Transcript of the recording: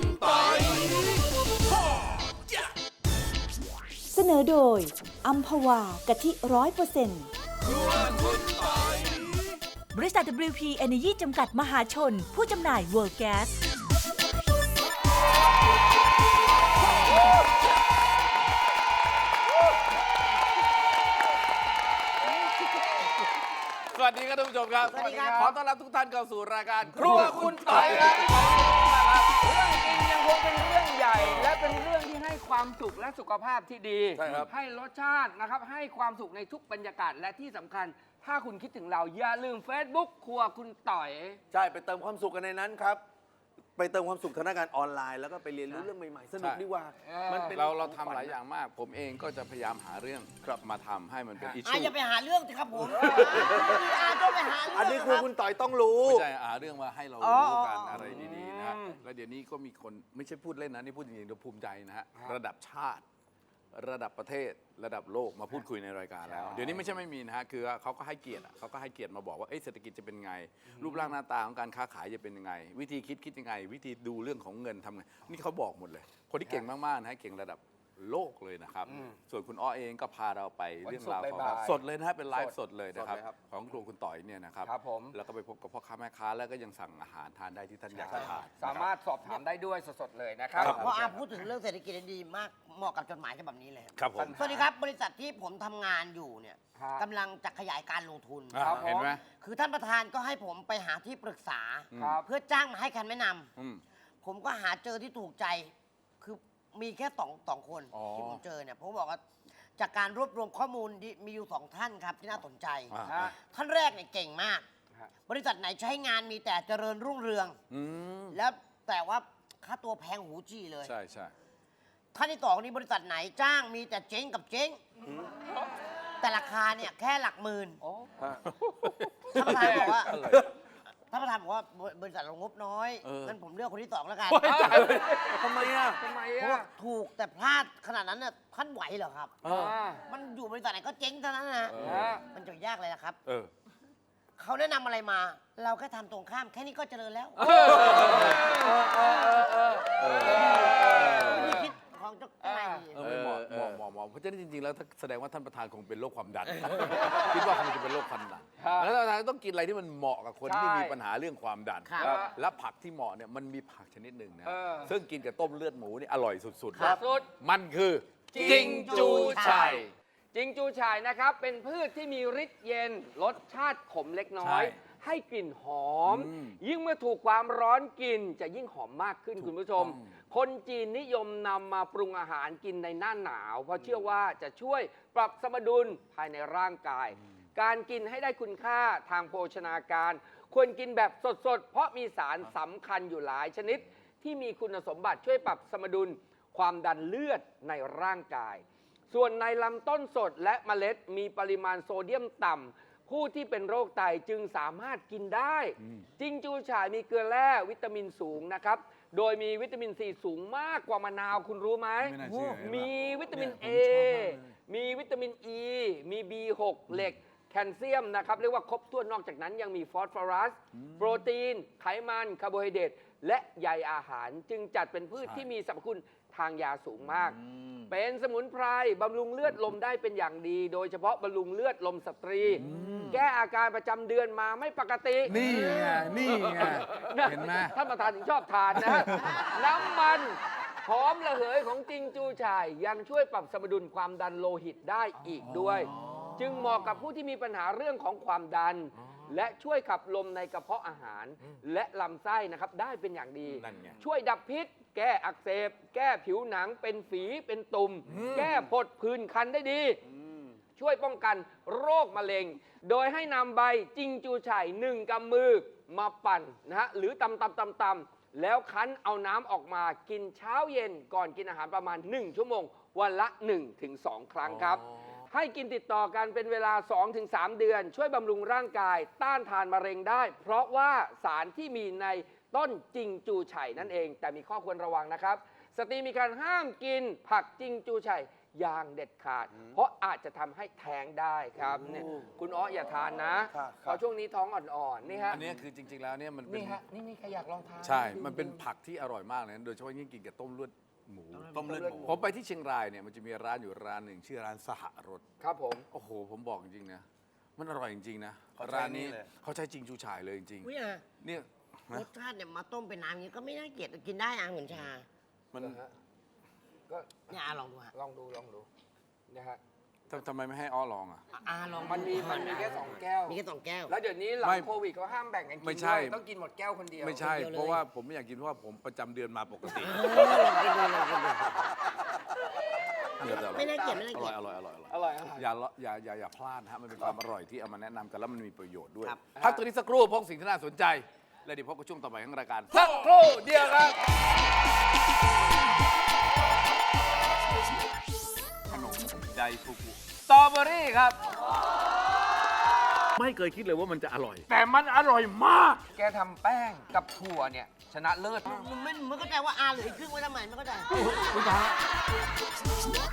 คุณปอยเสนอโดยอัมพวากะทิร้อยเปอร์เซ็นต์บริษัท WP Energy จำกัดมหาชน ผู้จำหน่าย World Gas สวัสดีครับท่านผู้ชมครับ สวัสดีครับ ขอต้อนรับทุกท่านเข้าสู่รายการ ครัวคุณปอยครับ ความสุขและสุขภาพที่ดีใช่ครับให้รสชาตินะครับ ให้ความสุขในทุกบรรยากาศและที่สำคัญ ถ้าคุณคิดถึงเราอย่าลืม Facebook ครัวคุณต่อย ใช่ไปเติมความสุขกันในนั้นครับ ไปเติมความสุขทางด้านการออนไลน์แล้วก็ไปเรียนรู้เรื่องใหม่ๆ สนุกดีกว่ามันเป็นเราเราทำหลายอย่างมาก ผมเองก็จะพยายามหาเรื่องมาทำให้มันเป็นอิชอาชูจะไปหาเรื่องสิครับผมอาจะ ไปหาเรื่องอันนี้คือคุณต่อยต้องรู้ ไม่ใช่หาเรื่องมาให้เราอ๋อรู้กันอ๋อออะไรดีๆนะฮะแล้วเดี๋ยวนี้ก็มีคนไม่ใช่พูดเล่นนะนี่พูดจริงๆเราภูมิใจนะฮะระดับชาติ ระดับประเทศระดับโลกมาพูดคุยในรายการแล้ว เดี๋ยวนี้ไม่ใช่ไม่มีนะฮะคือว่าเขาก็ให้เกียรติอะเขาก็ให้เกียรติมาบอกว่าเอ้ยเศรษฐกิจจะเป็นไง รูปร่างหน้าตาของการค้าขายจะเป็นยังไง วิธีคิดคิดยังไง วิธีดูเรื่องของเงินทำไงนี่เขาบอกหมดเลย คนที่เก่งมากๆนะฮะเก่งระดับ โลกเลยนะครับ ส่วนคุณอ้อเองก็พาเราไปเรื่องราวของวันศุกร์บ่ายๆสดเลยนะฮะเป็นไลฟ์สดเลยนะครับ สดเลยครับของครัวคุณต่อยเนี่ยนะครับ ครับผม แล้วก็ไปพบกับพ่อค้าแม่ค้าแล้วก็ยังสั่งอาหารทานได้ที่ท่านอยากจะทานสามารถสอบถามได้ด้วยสดๆเลยนะครับครับเพราะอาพูดถึงเรื่องเศรษฐกิจดีมากเหมาะกับจดหมายฉบับนี้เลยครับผม สวัสดีครับบริษัทที่ผมทำงานอยู่เนี่ยครับกำลังจะขยายการลงทุน อ่าครับผม เห็นไหม คือท่านประธานก็ให้ผมไปหาที่ปรึกษา ครับ เพื่อจ้างมาให้คำแนะนำอืม ผมก็หาเจอที่ถูกใจคือ มีแค่สองสองคนอ๋อที่ผมเจอเนี่ยผมบอกว่าจากการรวบรวมข้อมูลที่มีอยู่สองท่านครับที่น่าสนใจ อ่า ฮะ ท่านแรกเนี่ยเก่งมาก ฮะ บริษัทไหนใช้งานมีแต่เจริญรุ่งเรือง อืมแล้วแต่ว่าค่าตัวแพงหูจี้เลย ใช่ใช่ท่านที่ต่อคนนี้บริษัทไหนจ้างมีแต่เจ๊งกับเจ๊ง แต่ราคาเนี่ยแค่หลักหมื่นโอ้ท่านประธานบอกว่า ท่านประธานบอกว่าบริษัทเรางบน้อยเออ งั้นผมเลือกคนที่สองแล้วกันทำไมอะทำไมเพราะอะว่าถูกแต่พลาดขนาดนั้นน่ะท่านไหวเหรอครับ เอออ่ามันอยู่บริษัทไหนก็เจ๊งเท่านั้นนะเอฮะมันจะยากเลยนะครับ เออ เขาแนะนำอะไรมา เราแค่ทำตรงข้าม แค่นี้ก็เจริญแล้ววิธีคิดของเจ้านายดี เออไม่เหมาะเหมาะเหมาะเหมาะเพ ราะฉะนั้นจริงๆแล้วถ้าแสดงว่าท่านประธานคงเป็นโรคความดัน คิดว่าคงจะเป็นโรคความดันครับแล้วท่านประธานต้องกินอะไรที่มันเหมาะกับคนที่ใช่มีปัญหาเรื่องความดัน ครับแล้วและผักที่เหมาะเนี่ยมันมีผักชนิดหนึ่งนะเออ ซึ่งกินกับต้มเลือดหมูนี่อร่อยสุดๆครับนะสุด มันคือจิงจูชัชัยยจิงจูฉ่ายนะครับ เป็นพืชที่มีฤทธิ์เย็น รสชาติขมเล็กน้อย ใช่ให้กลิ่นหอม อืมยิ่งเมื่อถูกความร้อนกินจะยิ่งหอมมากขึ้นคุณผู้ชม ต้อง คนจีนนิยมนำมาปรุงอาหารกินในหน้าหนาว เพราะเชื่อว่าจะช่วยปรับสมดุลภายในร่างกาย การกินให้ได้คุณค่าทางโภชนาการ ควรกินแบบสดๆ เพราะมีสารสำคัญอยู่หลายชนิด ที่มีคุณสมบัติช่วยปรับสมดุลความดันเลือดในร่างกาย ส่วนในลำต้นสดและเมล็ดมีปริมาณโซเดียมต่ำ ผู้ที่เป็นโรคไตจึงสามารถกินได้ จิงจูฉ่ายมีเกลือแร่วิตามินสูงนะครับ โดยมีวิตามินซีสูงมากกว่ามะนาวคุณรู้ไหม ไม่น่าเชื่อมีวิตามินเย A ผมชอบมากเลย มีวิตามิน E มี B6 เหล็ก แคลเซียมนะครับ เรียกว่าครบถ้วนนอกจากนั้นยังมีฟอสฟอรัส โปรตีน ไขมัน คาร์โบไฮเดรตและใยอาหาร จึงจัดเป็นพืชใช่ที่มีสรรพคุณ ทางยาสูงมาก เป็นสมุนไพรบำรุงเลือดลมได้เป็นอย่างดี โดยเฉพาะบำรุงเลือดลมสตรี แก้อาการประจำเดือนมาไม่ปกติ นี่ไงนี่ไงเห็นไหมท่านประธานถึงชอบทานนะ น้ำมันหอมระเหยของจิงจูชาย ยังช่วยปรับสมดุลความดันโลหิตได้อีกด้วย จึงเหมาะกับผู้ที่มีปัญหาเรื่องของความดัน และช่วยขับลมในกระเพาะอาหาร และลำไส้นะครับได้เป็นอย่างดี นั่นไง ช่วยดับพิษ แก้อักเสบ แก้ผิวหนังเป็นฝีเป็นตุ่ม แก้ผดผื่นคันได้ดี ช่วยป้องกันโรคมะเร็ง โดยให้นำใบจิงจูไฉ่หนึ่งกำมือมาปั่นนะฮะหรือตำตำตำตำแล้วคั้นเอาน้ำออกมากินเช้าเย็นก่อนกินอาหารประมาณ 1 ชั่วโมง วันละ 1-2 ครั้งครับ ให้กินติดต่อกันเป็นเวลา 2-3 เดือน ช่วยบำรุงร่างกาย ต้านทานมะเร็งได้ เพราะว่าสารที่มีใน ต้นจิงจูไฉ่นั่นเอง แต่มีข้อควรระวังนะครับ สตรีมีการห้ามกินผักจิงจูไฉ่อย่างเด็ดขาด เพราะอาจจะทำให้แท้งได้ครับเนี่ยคุณอ้ออย่าทานนะครับเพราะช่วงนี้ท้องอ่อนๆนี่ฮะอันนี้คือจริง ๆ แล้วเนี่ยมันเป็นนี่ฮะ นี่นี่ใครอยากลองทาน ใช่ มันเป็นผักที่อร่อยมากเลยนะโดยเฉพาะยิ่งกินกับต้มเลือดหมู ต้มเลือดหมูผมไปที่เชียงรายเนี่ยมันจะมีร้านอยู่ร้านหนึ่งชื่อร้านสหรส ครับผม โอ้โห ผมบอกจริงๆนะ มันอร่อยจริงๆนะ เขาใช้ร้านนี้นี่เลย เขาใช้จริงจูฉายเลยจริงอุ้ยอะๆเนี่ย รสชาติเนี่ยมาต้มเป็นน้ำอย่างนี้ก็ไม่น่าเกลียดกินได้อะเหมือนชามันก็เนี่ยอาลองดูฮะลองดูลองดูนะฮะทำทำไมไม่ให้อ้อลองอะ อาลองมันมีมันมีแค่สองแก้ว มีแค่สองแก้ว แล้วเดี๋ยวนี้หลังไม่โควิดเขาห้ามแบ่งกันกินไม่ใช่ ด้วยต้องกินหมดแก้วคนเดียวไม่ใช่ เดียวเลย เพราะว่าผมไม่อยากกินเพราะว่าผมประจำเดือนมาปกติไม่น่าเกลียดไม่น่าอเกลีร่ยอดยอร่อยอร่อยอร่อย อร่อยอร่อย อย่าละอย่าอย่าอย่าพลาดนะฮะ มันเป็นความอร่อยที่เอามาแนะนำกันแล้วมันมีประโยชน์ด้วย ครับ พักตัวนี้สักครู่พบสิ่งที่น่าสนใจ แล้วเดี๋ยวพบกับช่วงต่อไปของรายการสักครู่เดียวครับขนมไดฟูกุสตรอเบอรี่ครับ ไม่เคยคิดเลยว่ามันจะอร่อย แต่มันอร่อยมาก แกทำแป้งกับถั่วเนี่ย ชนะเลิศมากมันไม่ไม่เข้าใจว่าอาเหลืออีกครึ่งไว้ทำไมไม่เข้าใจ คุณพระ